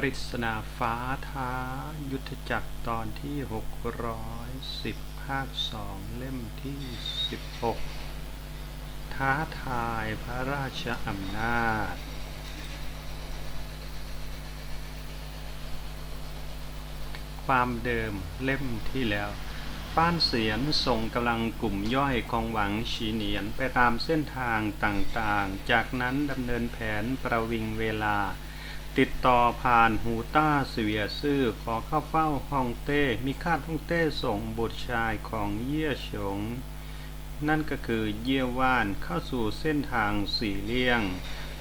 ปริศนาฟ้าท้า ยุทธจักรตอนที่ 610 ภาคสองเล่มที่ 16 ท้าทายพระราชอำนาจ ความเดิมเล่มที่แล้วป้านเสียนส่งกำลังกลุ่มย่อยของหวังฉีเหนียนไปตามเส้นทางต่างๆ จากนั้นดำเนินแผนประวิงเวลา ติดต่อผ่านหูต้าเสวียซื่อขอเข้าเฝ้าฮ่องเต้ มีคาดฮ่องเต้ส่งบุตรชายของเยี่ยฉง นั่นก็คือเยี่ยว่านเข้าสู่เส้นทางสี่เลี่ยง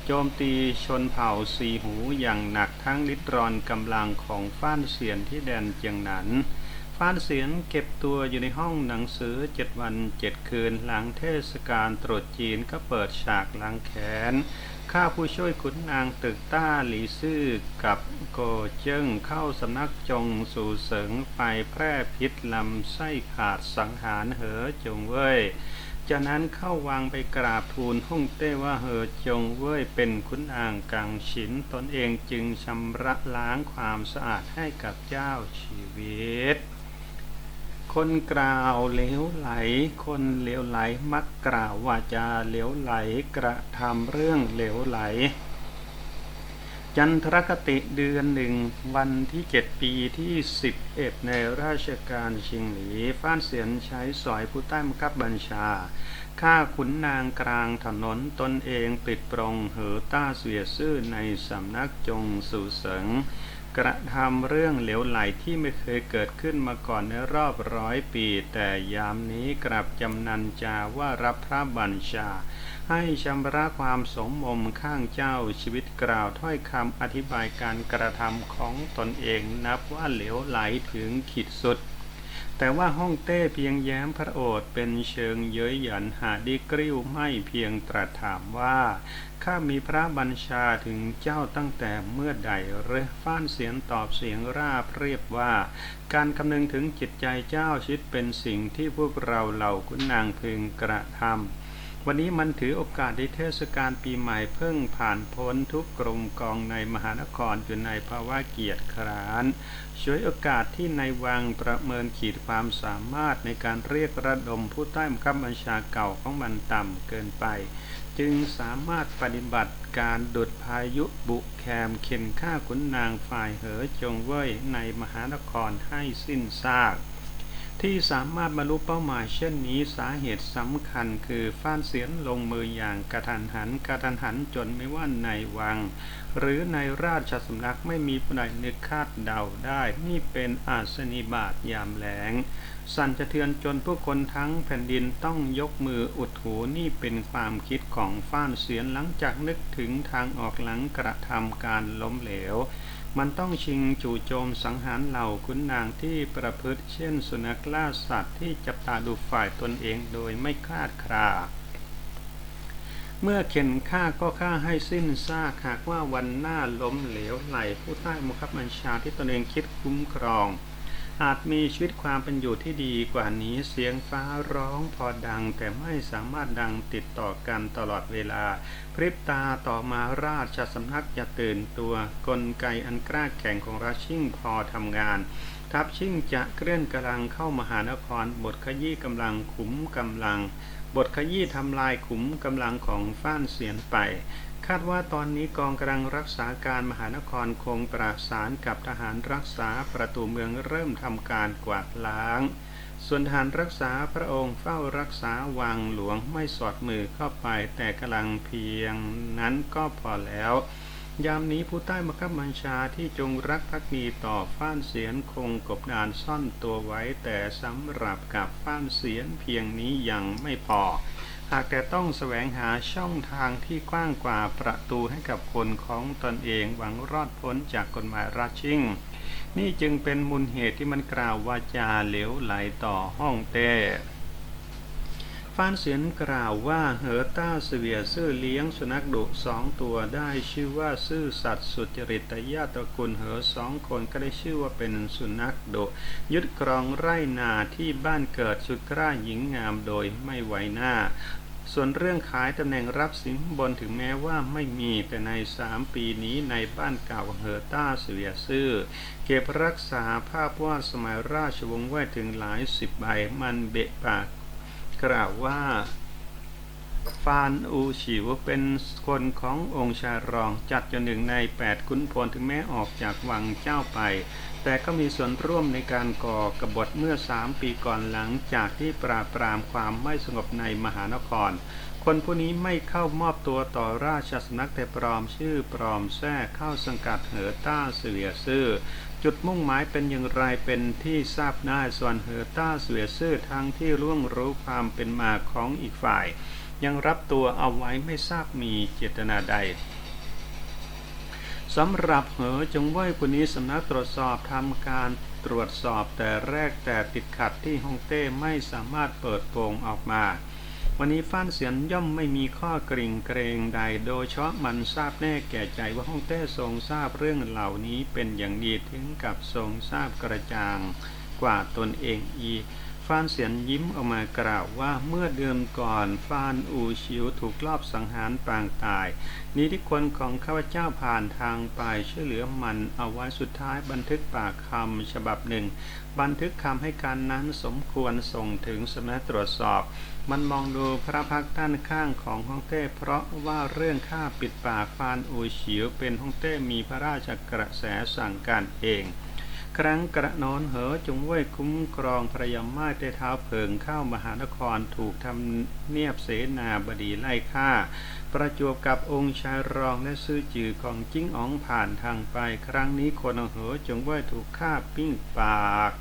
โจมตีชนเผ่าสีหูอย่างหนักทั้งลิตรอนกำลังของฟ้านเสียนที่แดนเจียงหนันฟ้านเสียนเก็บตัวอยู่ในห้องหนังสือเจ็ดวันเจ็ดคืนหลังเทศกาลตรุษจีนก็เปิดฉากล้างแขน ข้าผู้ช่วยขุนนางตึกต้าหลีซื่อกับโกเจิ้งเข้าสำนักจงสู่เสริงไปแพร่พิษลำไส้ขาดสังหารเหอจงเว้ยจากนั้นเข้าวังไปกราบทูลฮ่องเต้ว่าเหอจงเว้ยเป็นขุนนางกังฉินตนเองจึงชำระล้างความสะอาดให้กับเจ้าชีวิต คนกล่าวเหลวไหล คนเหลวไหลมักกล่าวว่าจะเหลวไหลกระทำเรื่องเหลวไหล จันทรคติเดือนหนึ่งวันที่เจ็ดปีที่สิบเอ็ดในราชการชิงหลีฟ้านเสียนใช้สอยผู้ใต้บังคับบัญชาข้าขุนนางกลางถนนตนเองปิดปรงเหอต้าเสียซื่อในสำนักจงสู่เสริง กระทำเรื่องเหลวไหลที่ไม่เคยเกิดขึ้นมาก่อนในรอบร้อยปี แต่ยามนี้กลับจำนันจาว่ารับพระบัญชา ให้ชำระความสมมมข้างเจ้าชีวิตกล่าวถ้อยคำอธิบายการกระทำของตนเองนับว่าเหลวไหลถึงขีดสุด แต่ว่าห้องเต้เพียงแย้มพระโอษฐ์เป็นเชิงเย้ยหยันหาดีกริ้วไม่เพียงตรัสถามว่าข้ามีพระบัญชาถึงเจ้าตั้งแต่เมื่อใดเรฟ้านเสียงตอบเสียงราบเรียบว่า การคำนึงถึงจิตใจเจ้าชิดเป็นสิ่งที่พวกเราเหล่าคุณนางพึงกระทำ วันนี้มันถือโอกาสในเทศกาลปีใหม่เพิ่งผ่านพ้นทุกกรมกองในมหานครอยู่ในภาวะเกียรติคร้านช่วยโอกาสที่ในวังประเมินขีดความสามารถในการเรียกระดมผู้ใต้บังคับบัญชาเก่าของมันต่ำเกินไป จึงสามารถปฏิบัติการดุดพายุบุแคมเข็นฆ่าขุนนางฝ่ายเหอจงเว่ยในมหานครให้สิ้นซาก ที่สามารถบรรลุเป้าหมายเช่นนี้สาเหตุสำคัญคือฟ้านเสียนลงมืออย่างกระทันหันกระทันหันจนไม่ว่าในวัง หรือในราชสำนักไม่มีผู้ใดนึกคาดเดาได้ นี่เป็นอาสนิบาตยามแหลง สั่นสะเทือนจนผู้คนทั้งแผ่นดินต้องยกมืออุดหูนี่เป็นความคิดของฟ้านเสียนหลังจากนึกถึงทางออกหลังกระทำการล้มเหลว มันต้องชิงจู่โจมสังหารเหล่าขุนนางที่ประพฤติเช่นสุนัขล่าสัตว์ที่จับตาดูฝ่ายตนเองโดยไม่คาดครา เมื่อเข็นฆ่าก็ฆ่าให้สิ้นซากหากว่าวันหน้าล้มเหลวไหลผู้ใต้บังคับบัญชาที่ตนเองคิดคุ้มครอง อาจมีชีวิตความเป็นอยู่ที่ดีกว่านี้เสียงฟ้าร้องพอดัง แต่ไม่สามารถดังติดต่อกันตลอดเวลา พริบตาต่อมาราชสำนักจะตื่นตัวกลไกอันกล้าแข่งของราชิ่งพอทำงาน ทัพชิ่งจะเคลื่อนกำลังเข้ามหานครบทขยี้กำลังขุมกำลัง บทขยี้ทำลายขุมกำลังของฟ้านเสียนไป คาดว่าตอนนี้กองกำลังรักษาการมหานครคงประสานกับทหารรักษาประตูเมืองเริ่มทำการกวาดล้าง ส่วนทหารรักษาพระองค์เฝ้ารักษาวังหลวงไม่สอดมือเข้าไปแต่กำลังเพียงนั้นก็พอแล้ว ยามนี้ผู้ใต้บังคับบัญชาที่จงรักภักดีต่อฟ้านเสียนคงกบดานซ่อนตัวไว้แต่สำหรับกับฟ้านเสียนเพียงนี้ยังไม่พอ หากแต่ต้องแสวงหาช่องทางที่กว้างกว่าประตูให้กับคนของตนเองหวังรอดพ้นจากกฎหมายราชิงนี่จึงเป็นมูลเหตุที่มันกล่าววาจาเหลวไหลต่อห้องเต้ ฟานเสียนกล่าวว่าเหอต้าเสวียซื่อเลี้ยงสุนัขดุสองตัวได้ชื่อว่าซื่อสัตย์สุจริตแต่ญาติตระกูลเหอสองคนก็ได้ชื่อว่าเป็นสุนัขดุยึดครองไร่นาที่บ้านเกิดสุดกล้าหญิงงามโดยไม่ไหวหน้าส่วนเรื่องขายตำแหน่งรับสินบนถึงแม้ว่าไม่มีแต่ใน 3 ปีนี้ในบ้านเก่าเฮอร์ต้าเสียซื่อ เก็บรักษาภาพวาดสมัยราชวงศ์ไว้ถึงหลายสิบใบมันเบะปาก กล่าวว่า ฟานอูฉิวเป็นคนขององค์ชารองจัดจนหนึ่งใน 8 ขุนพลถึงแม้ออกจากวังเจ้าไป แต่ก็มีส่วนร่วมในการก่อกบฏเมื่อ 3 ปีก่อนหลังจากที่ปราบปรามความไม่สงบในมหานคร คนผู้นี้ไม่เข้ามอบตัวต่อราชสำนักแต่ปลอมชื่อปลอมแท้เข้าสังกัดเหอต้าเสียซื่อ จุดมุ่งหมายเป็นอย่างไรเป็นที่ทราบได้ส่วนเหอต้าเสียซื่อทั้งที่ร่วงรู้ความเป็นมาของอีกฝ่าย ยังรับตัวเอาไว้ไม่ทราบมีเจตนาใดสำหรับเหอจงเว่ยผู้นี้สำนักตรวจสอบทำการตรวจสอบแต่แรกแต่ติดขัดที่ฮ่องเต้ไม่สามารถเปิดโปงออกมา วันนี้ฟ้านเสียนย่อมไม่มีข้อกริ่งเกรงใด โดยเฉพาะมันทราบแน่แก่ใจว่าฮ่องเต้ทรงทราบเรื่องเหล่านี้เป็นอย่างดีถึงกับทรงทราบกระจ่างกว่าตนเองอีกฟานเสียนยิ้มออกมากล่าวว่าเมื่อเดือนก่อนฟ้านอูชิวถูกลอบสังหารปางตาย นี้ที่คนของข้าพเจ้าผ่านทางไปช่วยเหลือมันเอาไว้สุดท้ายบันทึกปากคำฉบับหนึ่ง บันทึกคำให้การนั้นสมควรส่งถึงสำนักตรวจสอบ มันมองดูพระพักต้านข้างของฮ่องเต้ เพราะว่าเรื่องฆ่าปิดปากฟานอูฉิวเป็นฮ่องเต้มีพระราชกระแสสั่งการเอง ครั้งกระนอนเหอจงเว่ยคุ้มครองพระยามาได้เท้าเผิงเข้ามหานครถูกทำเนียบเสนาบดีไล่ฆ่า ประจวบกับองค์ชายรองและซื่อจือของจิ้งอ๋องผ่านทางไป ครั้งนี้คนเหอจงเว่ยถูกฆ่าปิ้งปาก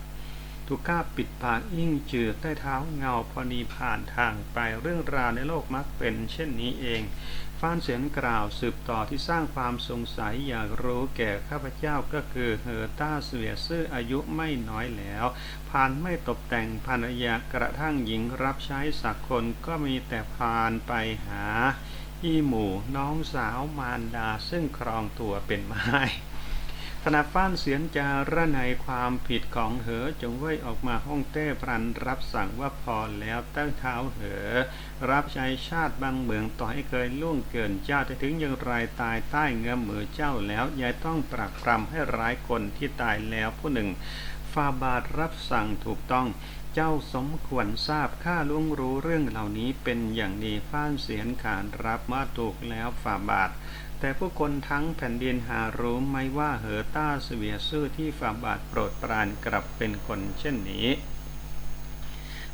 ถูกฆ่าปิดปากอิ่งจือใต้เท้าเงาพอนีผ่านทางไปเรื่องราวในโลกมักเป็นเช่นนี้เอง ฟ้านเสียงกล่าวสืบต่อที่สร้างความสงสัยอยากรู้แก่ข้าพเจ้าก็คือเฮอต้าเสวียซื่ออายุไม่น้อยแล้วผ่านไม่ตกแต่งภรรยากระทั่งหญิงรับใช้สักคนก็มีแต่พานไปหาอีหมู่น้องสาวมารดาซึ่งครองตัวเป็นไม้ ขณะฟ้านเสียนจาระในความผิดของเหอจงเว่ยออกมาห้องเต้พรันรับสั่งว่าพอแล้วตั้งเท้าเหอ รับใช้ชาติบางเมืองต่อให้เคยล่วงเกินเจ้าแต่ถึงอย่างไรตายใต้เงื้อมมือเจ้าแล้วยายต้องปรักปรำให้ร้ายคนที่ตายแล้วผู้หนึ่งฟาบาทรับสั่งถูกต้องเจ้าสมควรทราบข้าล่วงรู้เรื่องเหล่านี้เป็นอย่างดีฟ้านเสียนขานรับมาถูกแล้วฟาบาท แต่ผู้คนทั้งแผ่นดินหารู้ไหมว่าเหอต้าเสวียซื่อที่ฟาบาทโปรดปรานกลับเป็นคนเช่นนี้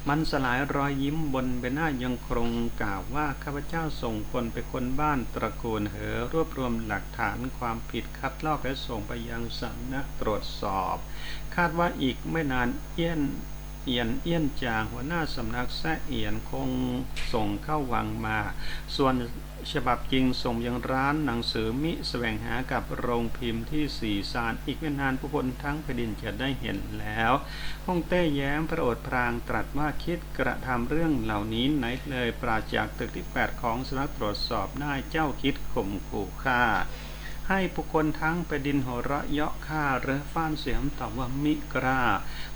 มันสลายรอยยิ้มบนใบหน้ายังคงกล่าวว่าข้าพเจ้าส่งคนไปคนบ้านตระกูลเหอรวบรวมหลักฐานความผิดคัดลอกและส่งไปยังสำนักตรวจสอบ คาดว่าอีกไม่นานเอี้ยนเอียนเอี้ยนจางหัวหน้าสำนักแซ่เอียนคงส่งเข้าวังมา ส่วน ฉบับจริงส่งยังร้านหนังสือมิแสวงหากับโรงพิมพ์ที่สี่สารอีกไม่นานผู้คนทั้งแผ่นดินจะได้เห็นแล้วฮ่องเต้แย้มพระโอษฐ์พรางตรัสว่าคิดกระทำเรื่องเหล่านี้ไหนเลยปราจากตึกที่ 8 ของสนักตรวจสอบได้เจ้าคิดข่มขู่ฆ่า ให้ผู้คนทั้งแผ่นดินหัวเราะเยาะข้าหรือฟ้านเสียมตอบว่ามิกล้า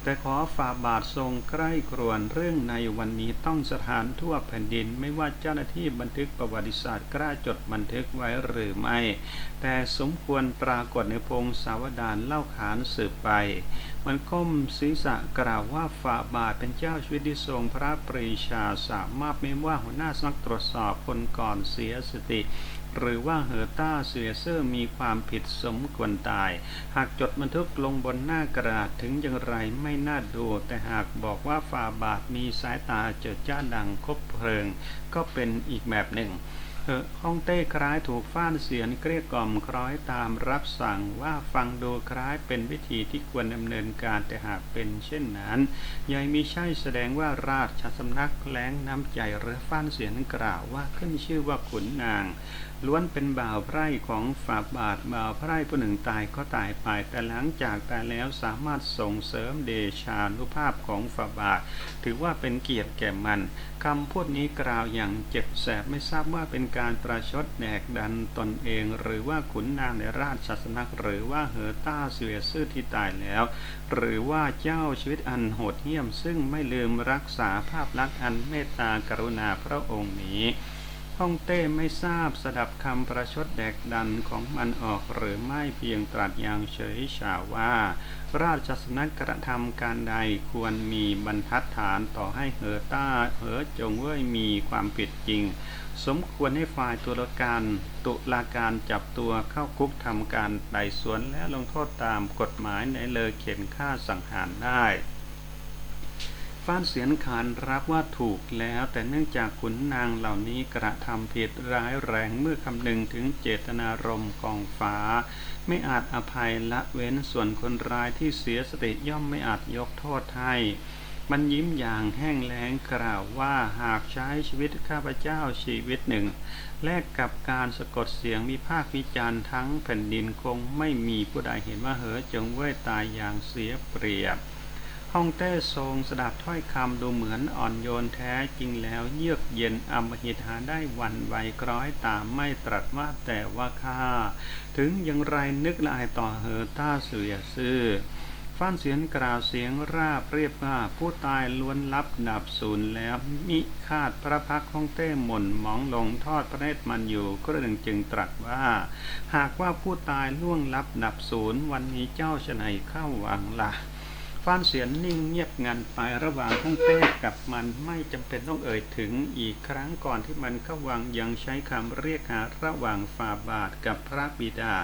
แต่ขอฝ่าบาททรงใกล้ครวนเรื่องในวันนี้ต้องสถานทั่วแผ่นดินไม่ว่าเจ้าหน้าที่บันทึกประวัติศาสตร์กล้าจดบันทึกไว้หรือไม่ แต่สมควรปรากฏในพงศาวดารเล่าขานสืบไป มันก้มศีรษะกล่าวว่าฝ่าบาทเป็นเจ้าชีวิตที่ทรงพระปรีชาสามารถไม่ว่าหัวหน้าสักตรวจสอบคนก่อนเสียสติ หรือว่าเฮอต้าเสียเซอร์มีความผิดสมควรตาย หากจดบันทึกลงบนหน้ากระดาษถึงอย่างไรไม่น่าดู แต่หากบอกว่าฝ่าบาทมีสายตาเจิดจ้าดังคบเพลิง ก็เป็นอีกแบบหนึ่งเออฮ่องเต้คล้ายถูกฟ้านเสียนเกลี้ยกล่อมคล้อยตามรับสั่งว่าฟังดูคล้ายเป็นวิธีที่ควรดำเนินการแต่หากเป็นเช่นนั้นยายมีใช่แสดงว่าราชสำนักแหลงน้ำใจหรือฟ้านเสียนกล่าวว่าขึ้นชื่อว่าขุนนาง ล้วนเป็นบ่าวไพร่ของฝาบาทบ่าวไพร่ผู้หนึ่งตายก็ตายไป แต่หลังจากตายแล้วสามารถส่งเสริมเดชานุภาพของฝาบาท ถือว่าเป็นเกียรติแก่มันคำพูดนี้กล่าวอย่างเจ็บแสบไม่ทราบว่าเป็นการประชดแดกดันตนเอง หรือว่าขุนนางในราชสนักหรือว่าเหอต้าเสวียซื่อที่ตายแล้ว หรือว่าเจ้าชีวิตอันโหดเหี้ยม ซึ่งไม่ลืมรักษาภาพลักษณ์อันเมตตากรุณาพระองค์นี้ ฮ่องเต้ไม่ทราบสดับคำประชดแดกดันของมันออกหรือไม่เพียงตรัสอย่างเฉยฉาว่า ราชสนักกระทำการใดควรมีบรรทัดฐานต่อให้เหอต้าเหอจงเว่ยมีความผิดจริง สมควรให้ฝ่ายตุลาการตุลาการจับตัวเข้าคุกทำการไต่สวนและลงโทษตามกฎหมายในเลอเขียนฆ่าสังหารได้ ฟ้านเสียนขานรับว่าถูกแล้ว แต่เนื่องจากขุนนางเหล่านี้กระทำผิดร้ายแรงเมื่อคำนึงถึงเจตนารมณ์ของฟ้า ไม่อาจอภัยละเว้นส่วนคนร้ายที่เสียสติย่อมไม่อาจยกโทษให้มันยิ้มอย่างแห้งแล้งกล่าวว่าหากใช้ชีวิตข้าพเจ้าชีวิตหนึ่ง แลกกับการสะกดเสียงวิพากษ์วิจารณ์ทั้งแผ่นดินคงไม่มีผู้ใดเห็นว่าเหอจงเว้ยตายอย่างเสียเปรียบ ฮ่องเต้ทรงสดับถ้อยคำดูเหมือนอ่อนโยนแท้จริงแล้วเยือกเย็นอมหิตหาได้วันไหวคล้อยตามไม่ตรัสว่าแต่ว่าข้าถึงอย่างไรนึกละอายต่อเหอต้าเสือซื่อฟ้านเสียงกล่าวเสียงราบเรียบว่าผู้ตายล้วนลับดับสูญแล้วมิคาดพระพักตร์ฮ่องเต้หม่นมองลงทอดพระเนตรมันอยู่ก็หนึ่งจึงตรัสว่า หากว่าผู้ตายล่วงลับดับศูนย์วันนี้เจ้าชะไหนเข้าวังละ่ะ ฟ้านเสียนนิ่งเงียบงันไประหว่างท่องเต้กับมันไม่จำเป็นต้องเอ่ยถึงอีกครั้งก่อนที่มันเข้าวังยังใช้คำเรียกหาระหว่างฝ่าบาทกับพระบิดา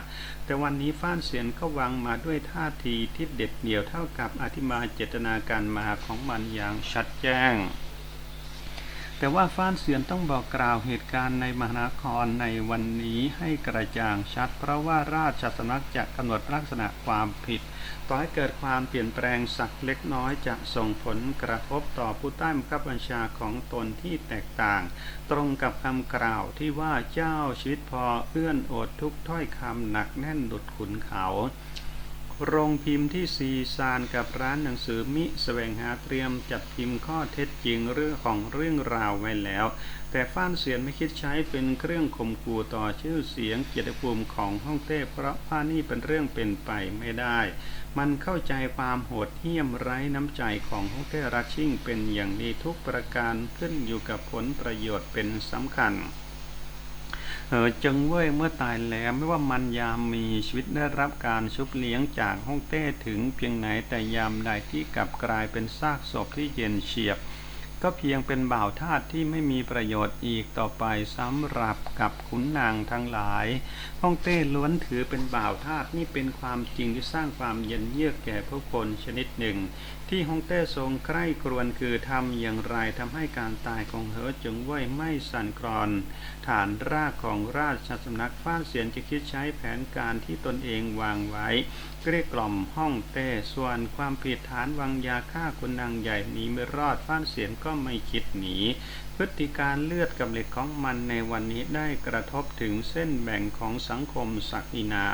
แต่วันนี้ฟ้านเสียนเข้าวังมาด้วยท่าทีที่เด็ดเดี่ยวเท่ากับอธิมาเจตนาการมาของมันอย่างชัดแจ้ง แต่ว่าฟ้านเสียนต้องบอกกล่าวเหตุการณ์ในมหานครในวันนี้ให้กระจ่างชัด เพราะว่าราชสำนักจะกำหนดลักษณะความผิด ต่อให้เกิดความเปลี่ยนแปลงสักเล็กน้อยจะส่งผลกระทบต่อผู้ใต้บังคับบัญชาของตนที่แตกต่าง ตรงกับคำกล่าวที่ว่าเจ้าชีวิตพอเอื้อนอดทุกถ้อยคำหนักแน่นดุดขุนเขา โรงพิมพ์ที่ซีซานกับร้านหนังสือมิแสวงหาเตรียมจัดพิมพ์ข้อเท็จจริงเรื่องของเรื่องราวไว้แล้ว แต่ฟ้านเสียนไม่คิดใช้เป็นเครื่องข่มขู่ต่อชื่อเสียงเกียรติภูมิของฮ่องเต้เพราะว่านี่เป็นเรื่องเป็นไปไม่ได้ มันเข้าใจความโหดเหี้ยมไร้น้ำใจของฮ่องเต้รัชชิ่งเป็นอย่างนี้ทุกประการขึ้นอยู่กับผลประโยชน์เป็นสำคัญ เออจึงเว้ยเมื่อตายแล้วไม่ว่ามันยามมีชีวิตได้รับการชุบเลี้ยงจากฮ่องเต้ถึงเพียงไหนแต่ยามใดที่กลับกลายเป็นซากศพที่เย็นเฉียบ ก็เพียงเป็นบ่าวทาสที่ไม่มีประโยชน์อีกต่อไปสำหรับกับขุนนางทั้งหลาย ฮ่องเต้ล้วนถือเป็นบ่าวทาสนี่เป็นความจริงที่สร้างความเย็นเยือกแก่ผู้คนชนิดหนึ่ง ที่ฮ่องเต้ทรงใกล้ครวนคือทำอย่างไรทำให้การตายของเหอจงเว่ยไม่สั่นคลอน ฐานรากของราชสำนักฟ้านเสียนจะคิดใช้แผนการที่ตนเองวางไว้เกลี้ยกล่อมห้องเต้ส่วนความผิดฐานวางยาฆ่าคนนางใหญ่หนีไม่รอดฟ้านเสียนก็ไม่คิดหนี พฤติการเลือดกับเหล็กของมันในวันนี้ได้กระทบถึงเส้นแบ่งของสังคมศักดินา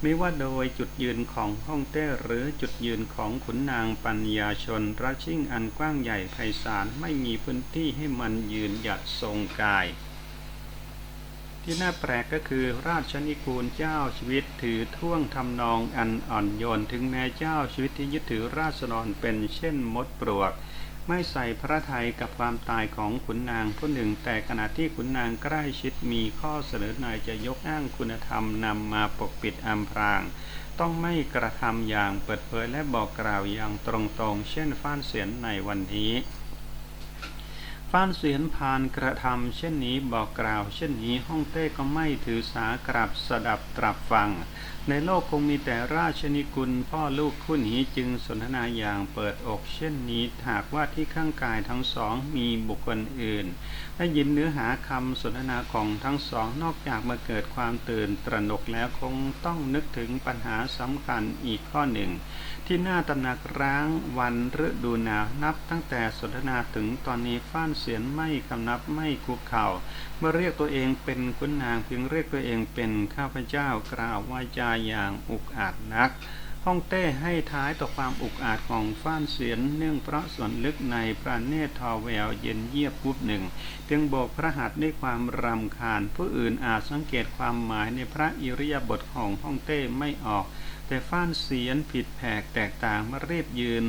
ไม่ว่าโดยจุดยืนของฮ่องเต้หรือจุดยืนของขุนนางปัญญาชนรัชชิ่งอันกว้างใหญ่ไพศาลไม่มีพื้นที่ให้มันยืนหยัดทรงกายที่น่าแปลกก็คือราชนิกูลเจ้าชีวิตถือท่วงทำนองอันอ่อนโยนถึงแม้เจ้าชีวิตที่ยึดถือราษฎรเป็นเช่นมดปลวก ไม่ใส่พระทัยกับความตายของขุนนางผู้หนึ่ง แต่ขณะที่ขุนนางใกล้ชิดมีข้อเสนอนายจะยกอ้างคุณธรรมนำมาปกปิดอำพราง ต้องไม่กระทำอย่างเปิดเผยและบอกกล่าวอย่างตรงๆ เช่นฟ้านเสียนในวันนี้ ฟ้านเสียนพานกระทำเช่นนี้บอกกล่าว เช่นนี้ฮ่องเต้ก็ไม่ถือสากลับสดับตรับฟัง ในโลกคงมีแต่ราชนิกุลพ่อลูกคู่นี้จึงสนทนาอย่างเปิดอกเช่นนี้หากว่าที่ข้างกายทั้งสองมีบุคคลอื่น ได้ยินเนื้อหาคำสนทนาของทั้งสองนอกจากมาเกิดความตื่นตระหนกแล้วคงต้องนึกถึงปัญหาสำคัญอีกข้อหนึ่ง ที่หน้าตำหนักร้างวันฤดูหนาวนับตั้งแต่สนทนาถึงตอนนี้ฟ้านเสียนไม่คำนับไม่คุกเข่าเมื่อเรียกตัวเองเป็นคุณนางเพียงเรียกตัวเองเป็นข้าพเจ้ากล่าววาจาอย่างอุกอาจนัก ฮ่องเต้ให้ท้ายต่อความอุกอาจของฟ้านเสียนเนื่องเพราะส่วนลึกในพระเนตรทอแววเย็นเยียบปุ๊บหนึ่งเพียงโบกพระหัตถ์ด้วยความรำคาญ ผู้อื่นอาจสังเกตความหมายในพระอิริยาบถของฮ่องเต้ไม่ออก แต่ฟ้านเสียนผิดแผกแตกต่างมารีบยืน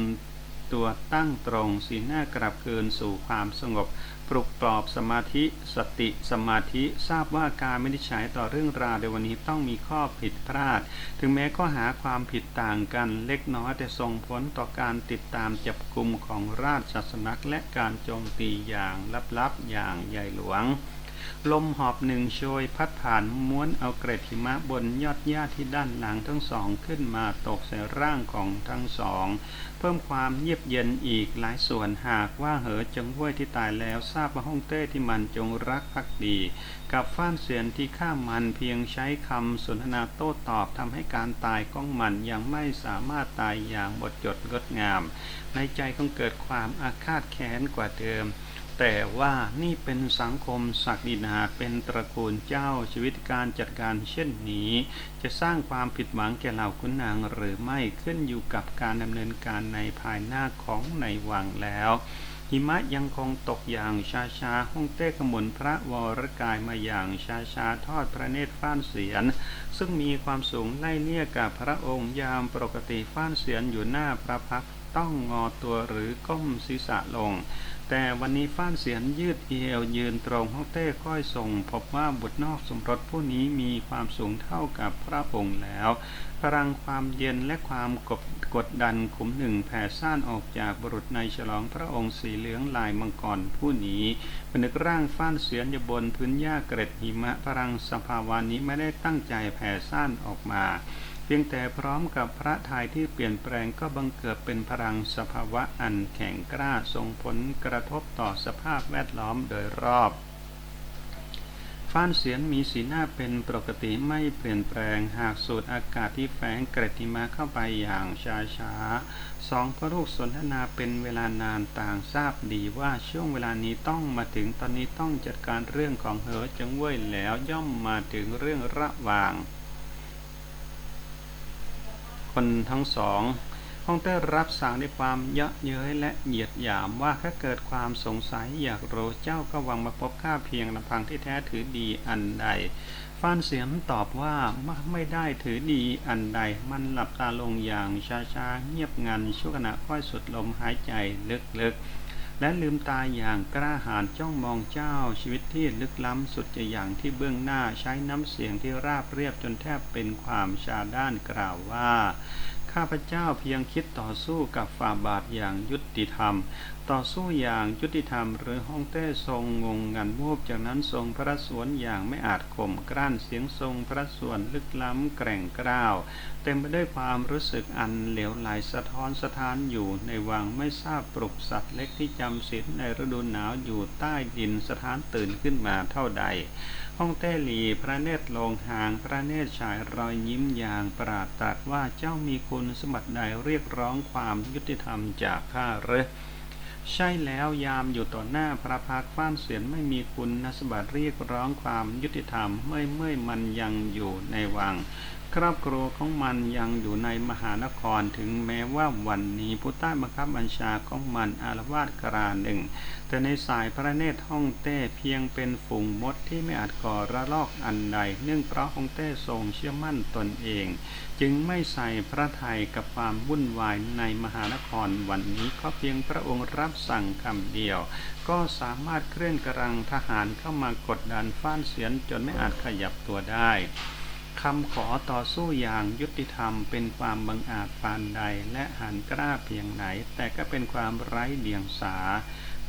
ตัวตั้งตรงสีหน้ากลับเกินสู่ความสงบ ปลุกปลอบสมาธิสติสมาธิทราบว่าการไม่ได้ใช้ต่อเรื่องราวในวันนี้ต้องมีข้อผิดพลาด ถึงแม้ข้อหาความผิดต่างกันเล็กน้อยแต่ส่งผลต่อการติดตามจับกลุ่มของราชสำนักและการโจมตีอย่างลับๆอย่างใหญ่หลวงลมหอบหนึ่งโชยพัดผ่านม้วนเอาเกร็ดหิมะบนยอดหญ้าที่ด้านหลังทั้งสองขึ้นมาตกใส่ร่างของทั้งสอง เพิ่มความเยียบเย็นอีกหลายส่วนหากว่าเหอจงห้วยที่ตายแล้วทราบว่าฮ่องเต้ที่มันจงรักภักดี กับฟ้านเสียนที่ฆ่ามันเพียงใช้คำสนทนาโต้ตอบทำให้การตายของมันยังไม่สามารถตายอย่างบทจดงดงาม ในใจคงเกิดความอาฆาตแค้นกว่าเดิม แต่ว่านี่เป็นสังคมศักดินาเป็นตระกูลเจ้าชีวิตการจัดการเช่นนี้ จะสร้างความผิดหวังแก่เหล่าขุนนางหรือไม่ขึ้นอยู่กับการดำเนินการในภายหน้าของในวังแล้วหิมะยังคงตกอย่างชาชาๆฮ่องเต้ขมุนพระวรกายมาอย่างชาชาๆทอดพระเนตรฟ้านเสียน ซึ่งมีความสูงไล่เลี่ยกับพระองค์ยามปกติฟ้านเสียนอยู่หน้าพระพักต้องงอตัวหรือก้มศีรษะลง แต่วันนี้ฟ้านเสียนยืดเอวยืนตรงฮ่องเต้ค่อยส่ง พบว่าบุตรนอกสมรสผู้นี้มีความสูงเท่ากับพระองค์แล้วพลังความเย็นและความกดกดดันขุมหนึ่งแผ่ซ่านออกจากบุรุษในฉลองพระองค์สีเหลืองลายมังกรผู้นี้ผนึกร่างฟ้านเสียนอยู่บนพื้นหญ้าเกร็ดหิมะพลังสภาวานี้ไม่ได้ตั้งใจแผ่ซ่านออกมา พียงแต่พร้อมกับพระทัยที่เปลี่ยนแปลงก็บังเกิดเป็นพลังสภาวะอันแข็งกล้าส่งผลกระทบต่อสภาพแวดล้อมโดยรอบฟ้านเสียนมีสีหน้าเป็นปกติไม่เปลี่ยนแปลงหากสูดอากาศที่แฝงเกรดหิมะเข้าไปอย่างช้าช้าๆสองพระลูกสนทนาเป็นเวลานานต่างทราบดีว่าช่วงเวลานี้ต้องมาถึงตอนนี้ต้องจัดการเรื่องของเหอจังเว่ยแล้วย่อมมาถึงเรื่องระหว่าง คนทั้งสองฮ่องเต้รับสั่งด้วยความเยาะเย้ยและเหยียดหยามว่าถ้าเกิดความสงสัยอยากรู้เจ้าก็หวังมาพบข้าเพียงลำพังที่แท้ถือดีอันใดฟานเสียมตอบว่าไม่ไม่ได้ถือดีอันใด มันหลับตาลงอย่างช้าๆเงียบงันชั่วขณะค่อยสุดลมหายใจลึกๆ และลืมตาอย่างกล้าหาญจ้องมองเจ้าชีวิตที่ลึกล้ำสุดจะอย่างที่เบื้องหน้าใช้น้ำเสียงที่ราบเรียบจนแทบเป็นความชาด้านกล่าวว่า ข้าพเจ้าเพียงคิดต่อสู้กับฝ่าบาทอย่างยุติธรรม ต่อสู้อย่างยุติธรรม หรือฮ่องเต้ทรงงงงันวูบจากนั้นทรงพระสวนอย่างไม่อาจข่มกลั้นเสียงทรงพระสวนลึกล้ำแกร่งกร้าว เต็มไปด้วยความรู้สึกอันเหลวไหลสะท้อนสะท้านอยู่ในวังไม่ทราบปลุกสัตว์เล็กที่จำศีลในฤดูหนาวอยู่ใต้ดินสถานตื่นขึ้นมาเท่าใดฮ่องเต้หลีพระเนตรลงหางพระเนตรฉายรอยยิ้มอย่างปราดตรัสว่าเจ้ามีคุณสมบัติใดเรียกร้องความยุติธรรมจากข้าหรือ ใช่แล้วยามอยู่ต่อหน้าพระพักฟ้านเสียนไม่มีคุณนสบัติเรียกร้องความยุติธรรมเมื่อเมื่อมันยังอยู่ในวัง ครอบครัวของมันยังอยู่ในมหานครถึงแม้ว่าวันนี้ผู้ใต้บังคับบัญชาของมันอารวาสกราหนึ่ง แต่ในสายพระเนตรฮ่องเต้เพียงเป็นฝูงมดที่ไม่อาจก่อระลอกอันใด เนื่องเพราะฮ่องเต้ทรงเชื่อมั่นตนเอง จึงไม่ใส่พระทัยกับความวุ่นวายในมหานครวันนี้ก็เพียงพระองค์รับสั่งคำเดียว ก็สามารถเคลื่อนกำลังทหารเข้ามากดดันฟ้านเสียนจนไม่อาจขยับตัวได้ คำขอต่อสู้อย่างยุติธรรมเป็นความบังอาจปานใดและหันกล้าเพียงไหน แต่ก็เป็นความไร้เดียงสา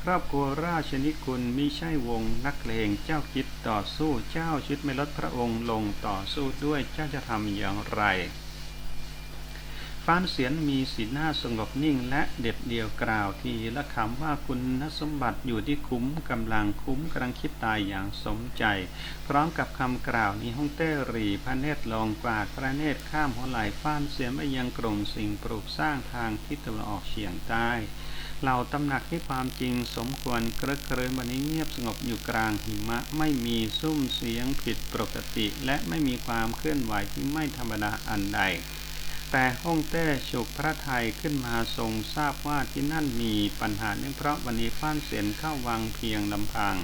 ครอบครัวราชนิคุณมิใช่วงนักเลงเจ้าคิดต่อสู้เจ้าชิดไม่ลดพระองค์ลงต่อสู้ด้วยเจ้าจะทำอย่างไร ฟ้านเสียนมีสีหน้าสงบนิ่งและเด็ดเดียวกล่าวทีละคำว่าคุณสมบัติอยู่ที่คุ้มกำลังคุ้มกำลังคิดตายอย่างสมใจ พร้อมกับคำกล่าวนี้ฮ่องเต้หรีพระเนตรลองกว่าพระเนตรข้ามหัวไหล่ฟ้านเสียนไปยังกลุ่มสิ่งปลูกสร้างทางทิศตะวันออกเฉียงใต้เหล่าตำหนักที่ความจริงสมควรเกระเกรินวันนี้เงียบสงบอยู่กลางหิมะไม่มีซุ้มเสียงผิดปกติ และไม่มีความเคลื่อนไหวที่ไม่ธรรมดาอันใด แต่ฮ่องเต้ฉุกพระไทยขึ้นมาทรงทราบว่าที่นั่นมีปัญหาเนื่องเพราะวันนี้ฟ้านเสียนเข้าวังเพียงลำพัง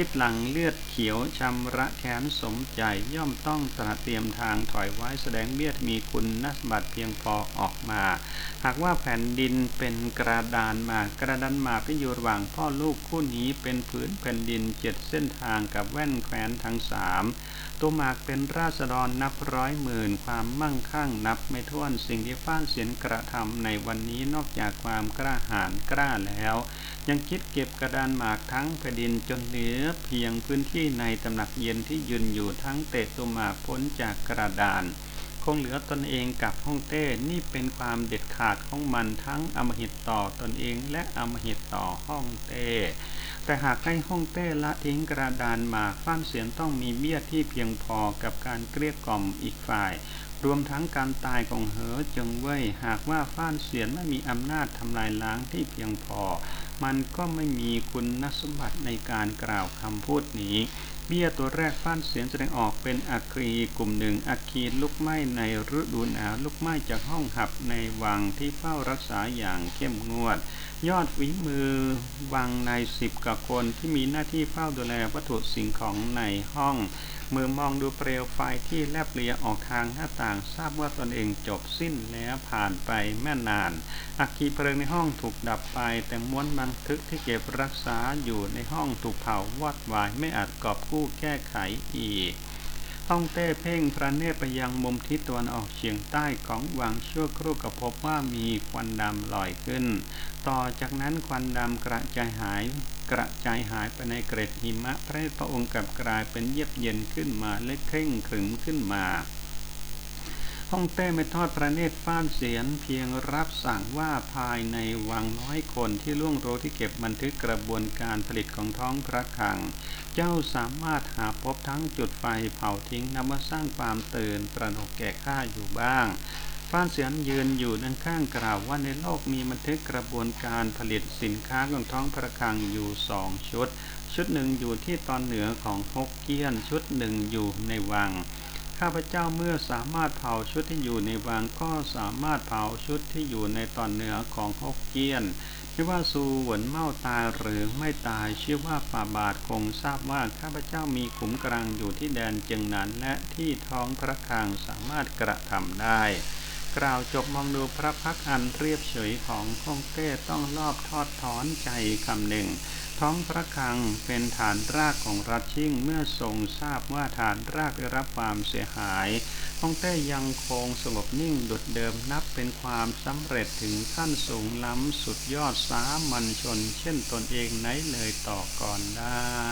คิดหลังเลือดเขียวชำระแค้นสมใจย่อมต้องตระเตรียมทางถอยไว้แสดงเบียดมีคุณนัสบัตเพียงพอออกมา หากว่าแผ่นดินเป็นกระดานมากระดานมาเป็อยู่ระหว่างพ่อลูกคู่นี้เป็นผืนแผ่นดินเจ็ดเส้นทางกับแว่นแคว้นทั้งสามตัวหมากเป็นราษฎรนับร้อยหมื่นความมั่งคั่งนับไม่ถ้วนสิ่งที่ฟ้านเสียนกระทำในวันนี้นอกจากความกล้าหาญกล้าแล้ว ยังคิดเก็บกระดานหมากทั้งแผ่นดินจนเหลือเพียงพื้นที่ในตำหนักเย็นที่ยืนอยู่ทั้งเตะตัวหมาพ้นจากกระดาน คงเหลือตนเองกับฮ่องเต้นี่เป็นความเด็ดขาดของมันทั้งอมหิตต่อตนเองและอมหิตต่อฮ่องเต้แต่หากให้ฮ่องเต้ละทิ้งกระดานมาฟ้านเสียนต้องมีเบี้ยที่เพียงพอกับการเกลี้ยกล่อมอีกฝ่ายรวมทั้งการตายของเหอจงเว่ยหากว่าฟ้านเสียนไม่มีอำนาจทำลายล้างที่เพียงพอ มันก็ไม่มีคุณสมบัติในการกล่าวคำพูดนี้ เบี้ยตัวแรกฟ้านเสียงแสดงออกเป็นอัครีกลุ่มหนึ่งอัคคีลุกไหม้ในฤดูหนาวลุกไหม้จากห้องหับในวังที่เฝ้ารักษาอย่างเข้มงวด ยอดฝีมือวังในสิบกว่าคนที่มีหน้าที่เฝ้าดูแลวัตถุสิ่งของในห้อง มือมองดูเปลวไฟที่แลบเลียออกทางหน้าต่างทราบว่าตนเองจบสิ้นแล้วผ่านไปแม่นานอัคคีเพลิงในห้องถูกดับไป แต่ม้วนบันทึกที่เก็บรักษาอยู่ในห้องถูกเผาวอดวายไม่อาจกอบกู้แก้ไขอีกฮ่องเต้เพ่งพระเนตรไปยังมุมทิศตะวันออกเฉียงใต้ของวังชั่วครู่ก็พบว่ามีควันดำลอยขึ้น ต่อจากนั้นควันดำกระจายหายกระจายหายไปในเกร็ดหิมะพระพระองค์กลับกลายเป็นเยือกเย็นขึ้นมาและเคร่งขรึมขึ้นมา ฮ่องเต้ไม่ทอดพระเนตรฟ้านเสียนเพียงรับสั่งว่าภายในวังน้อยคนที่ล่วงรู้ที่เก็บบันทึกกระบวนการผลิตของท้องพระคลัง เจ้าสามารถหาพบทั้งจุดไฟเผาทิ้งนำมาสร้างความตื่นตระหนกแก่ข้าอยู่บ้างฟ้านเสียนยืนอยู่ด้านข้างกล่าวว่าในโลกมีบันทึกกระบวนการผลิตสินค้าของท้องพระคลังอยู่สองชุด ชุดหนึ่งอยู่ที่ตอนเหนือของฮกเกี้ยนชุดหนึ่งอยู่ในวัง ข้าพเจ้าเมื่อสามารถเผาชุดที่อยู่ในวังก็สามารถเผาชุดที่อยู่ในตอนเหนือของฮกเกี้ยนไม่ว่าสูหวนเมาตายหรือไม่ตายเชื่อว่าป่าบาทคงทราบว่าข้าพเจ้ามีขุมกลางอยู่ที่แดนจึงนั้นและที่ท้องพระคลังสามารถกระทำได้ กล่าวจบมองดูพระพักตร์อันเรียบเฉยของฮ่องเต้ต้องรอบทอดถอนใจคำหนึ่ง ท้องพระคลังเป็นฐานรากของรัฐชิ่งเมื่อทรงทราบว่าฐานรากได้รับความเสียหายฮ่องเต้ยังคงสงบนิ่งดุดเดิมนับเป็นความสำเร็จถึงขั้นสูงล้ำสุดยอดสามัญชน เช่นตนเองไหนเลยต่อก่อนได้